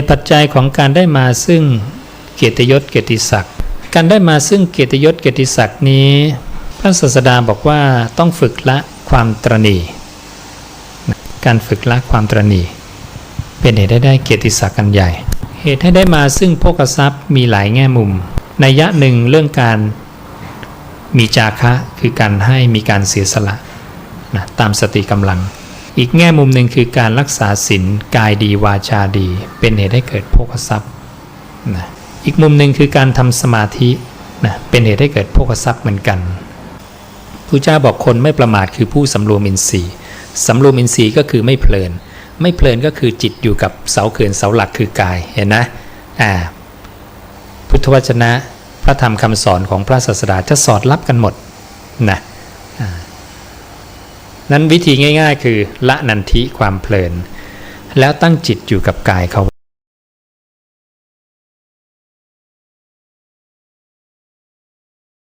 ตุปัจจัยของการได้มาซึ่งเกียรติยศเกียรติศักดิ์การได้มาซึ่งเกียรติยศเกียรติศักดิ์นี้ พระศาสดาบอกว่าต้องฝึกละความตรณีการฝึกละความตรณีเป็นเหตุให้ได้เกียรติศักดิ์กันใหญ่ เหตุให้ได้มาซึ่งโภคทรัพย์มีหลายแง่มุมในยยะหนึ่งเรื่องการมีจาคะคือการให้มีการเสียสละนะตามสติกำลัง อีกแง่มุมหนึ่งคือการรักษาศีลกายดีวาจาดี เป็นเหตุให้เกิดโภคทรัพย์นะอีกมุมหนึ่งคือการทำสมาธินะเป็นเหตุให้เกิดโภคทรัพย์เหมือนกันพระเจ้าบอกคนไม่ประมาทคือผู้สำรวมอินทรีย์สำรวมอินทรีย์ก็คือไม่เพลิน ไม่เพลินก็คือจิตอยู่กับเสาเขื่อนเสาหลักคือกายเห็นนะอ่าพุทธวจนะพระธรรมคำสอนของพระศาสดาจะสอดรับกันหมดนะ นั้นวิธีง่าย ๆ คือละนันทิความเพลิน แล้วตั้งจิตอยู่กับกายเขา